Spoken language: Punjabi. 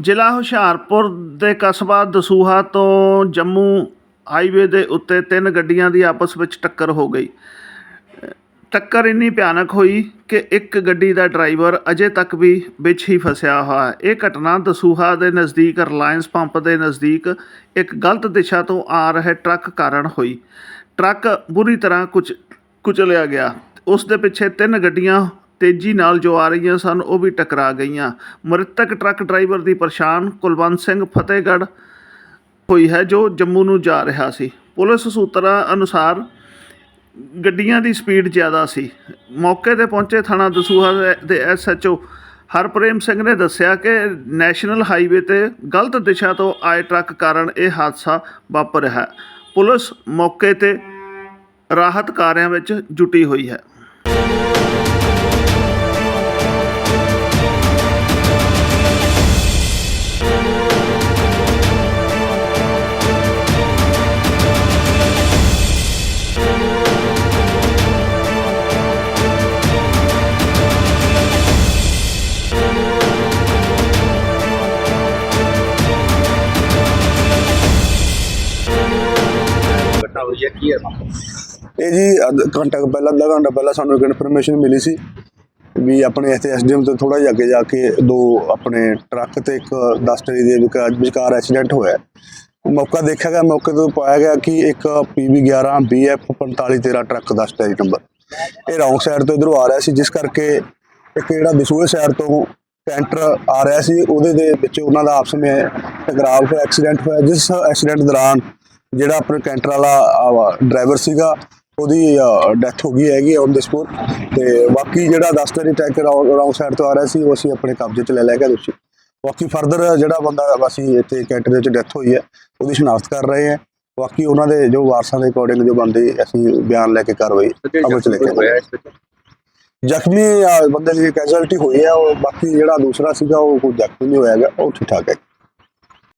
ਜ਼ਿਲ੍ਹਾ ਹੁਸ਼ਿਆਰਪੁਰ ਦੇ ਕਸਬਾ ਦਸੂਹਾ ਤੋਂ ਜੰਮੂ ਹਾਈਵੇ ਦੇ ਉੱਤੇ ਤਿੰਨ ਗੱਡੀਆਂ ਦੀ ਆਪਸ ਵਿੱਚ ਟੱਕਰ ਹੋ ਗਈ। ਟੱਕਰ ਇੰਨੀ ਭਿਆਨਕ ਹੋਈ ਕਿ ਇੱਕ ਗੱਡੀ ਦਾ ਡਰਾਈਵਰ ਅਜੇ ਤੱਕ ਵੀ ਵਿੱਚ ਹੀ ਫਸਿਆ ਹੋਇਆ ਹੈ। ਇਹ ਘਟਨਾ ਦਸੂਹਾ ਦੇ ਨਜ਼ਦੀਕ, ਰਿਲਾਇੰਸ ਪੰਪ ਦੇ ਨਜ਼ਦੀਕ ਇੱਕ ਗਲਤ ਦਿਸ਼ਾ ਤੋਂ ਆ ਰਹੇ ਟਰੱਕ ਕਾਰਨ ਹੋਈ। ਟਰੱਕ ਬੁਰੀ ਤਰ੍ਹਾਂ ਕੁਚ ਕੁਚਲਿਆ ਗਿਆ। ਉਸ ਦੇ ਪਿੱਛੇ ਤਿੰਨ ਗੱਡੀਆਂ ਤੇਜ਼ੀ ਨਾਲ ਜੋ ਆ ਰਹੀਆਂ ਸਨ, ਉਹ ਵੀ ਟਕਰਾ ਗਈਆਂ। ਮ੍ਰਿਤਕ ਟਰੱਕ ਡਰਾਈਵਰ ਦੀ ਪਛਾਣ ਕੁਲਵੰਤ ਸਿੰਘ ਫਤਿਹਗੜ੍ਹ ਹੋਈ ਹੈ, ਜੋ ਜੰਮੂ ਨੂੰ ਜਾ ਰਿਹਾ ਸੀ। ਪੁਲਿਸ ਸੂਤਰਾਂ ਅਨੁਸਾਰ ਗੱਡੀਆਂ ਦੀ ਸਪੀਡ ਜ਼ਿਆਦਾ ਸੀ। ਮੌਕੇ ਤੇ ਪਹੁੰਚੇ ਥਾਣਾ ਦਸੂਹਾ ਦੇ- ਦੇ ਐਸਐਚਓ ਹਰਪ੍ਰੇਮ ਸਿੰਘ ਨੇ ਦੱਸਿਆ ਕਿ ਨੈਸ਼ਨਲ ਹਾਈਵੇ ਤੇ ਗਲਤ ਦਿਸ਼ਾ ਤੋਂ ਆਏ ਟਰੱਕ ਕਾਰਨ ਇਹ ਹਾਦਸਾ ਵਾਪਰਿਆ ਹੈ। ਪੁਲਿਸ ਮੌਕੇ ਤੇ ਰਾਹਤ ਕਾਰਿਆਂ ਵਿੱਚ ਜੁਟੀ ਹੋਈ ਹੈ। ਘਟਨਾ ਹੋਈ ਹੈ ਕੀ ਹੈ ਇਹ ਜੀ ਅੱਧ ਘੰਟਾ ਕੁ ਪਹਿਲਾਂ, ਅੱਧਾ ਘੰਟਾ ਪਹਿਲਾਂ ਸਾਨੂੰ ਇੱਕ ਇਨਫੋਰਮੇਸ਼ਨ ਮਿਲੀ ਸੀ ਵੀ ਆਪਣੇ ਇੱਥੇ ਐਸਡੀਐਮ ਤੋਂ ਥੋੜਾ ਜਿਹਾ ਅੱਗੇ ਜਾ ਕੇ ਦੋ ਆਪਣੇ ਟਰੱਕ ਤੇ ਇੱਕ ਦਸਤਰੀ ਦੇ ਵਿਚਕਾਰ ਵਿਚਕਾਰ ਐਕਸੀਡੈਂਟ ਹੋਇਆ ਹੈ। ਮੌਕਾ ਦੇਖਿਆ ਗਿਆ, ਮੌਕੇ ਤੋਂ ਪਾਇਆ ਗਿਆ ਕਿ ਇੱਕ PB 11 BF 4513 ਟਰੱਕ ਦਸਤਰੀ ਨੰਬਰ ਇਹ ਰੌਂਗ ਸਾਈਡ ਤੋਂ ਇਧਰੋਂ ਆ ਰਿਹਾ ਸੀ, ਜਿਸ ਕਰਕੇ ਇੱਕ ਜਿਹੜਾ ਦਸੂਹੇ ਸਾਈਡ ਤੋਂ ਕੈਂਟਰ ਆ ਰਿਹਾ ਸੀ, ਉਹਦੇ ਦੇ ਵਿੱਚ ਉਹਨਾਂ ਦਾ ਆਪਸ ਵਿੱਚ ਟਕਰਾਅ ਹੋਇਆ ਐਕਸੀਡੈਂਟ ਹੋਇਆ, ਜਿਸ ਐਕਸੀਡੈਂਟ ਦੌਰਾਨ ਜਿਹੜਾ ਆਪਣੇ ਕੈਂਟਰ ਵਾਲਾ ਡਰਾਈਵਰ ਸੀਗਾ ਉਹਦੀ ਡੈਥ ਹੋ ਗਈ ਹੈਗੀ ਔਨ ਦ ਸਪੋਟ ਤੇ ਬਾਕੀ ਜਿਹੜਾ ਦਸਤਰੀ ਟੈਂਕਰ ਰੌਂਗ ਸਾਈਡ ਤੋਂ ਆ ਰਿਹਾ ਸੀ ਉਹ ਅਸੀਂ ਆਪਣੇ ਕਬਜ਼ੇ 'ਚ ਲੈ ਲਿਆ ਗਿਆ ਦੋਸ਼ੀ। ਬਾਕੀ ਫਰਦਰ ਜਿਹੜਾ ਬੰਦਾ ਅਸੀਂ ਇੱਥੇ ਕੈਂਟਰ ਦੇ ਵਿੱਚ ਡੈਥ ਹੋਈ ਹੈ ਉਹਦੀ ਸ਼ਨਾਖਤ ਕਰ ਰਹੇ ਹਾਂ। ਬਾਕੀ ਉਹਨਾਂ ਦੇ ਜੋ ਵਾਰਸਾਂ ਦੇ ਅਕੋਰਡਿੰਗ ਜੋ ਬੰਦੇ ਅਸੀਂ ਬਿਆਨ ਲੈ ਕੇ ਕਾਰਵਾਈ ਅਮਲ 'ਚ ਲੈ ਕੇ ਜ਼ਖਮੀ ਬੰਦੇ ਦੀ ਕੈਜੁਅਲਟੀ ਹੋਈ ਹੈ ਉਹ ਬਾਕੀ ਜਿਹੜਾ ਦੂਸਰਾ ਸੀਗਾ ਉਹ ਕੋਈ ਜ਼ਖਮੀ ਨਹੀਂ ਹੋਇਆ ਹੈਗਾ ਉਹ ਠੀਕ ਠਾਕ ਹੈ।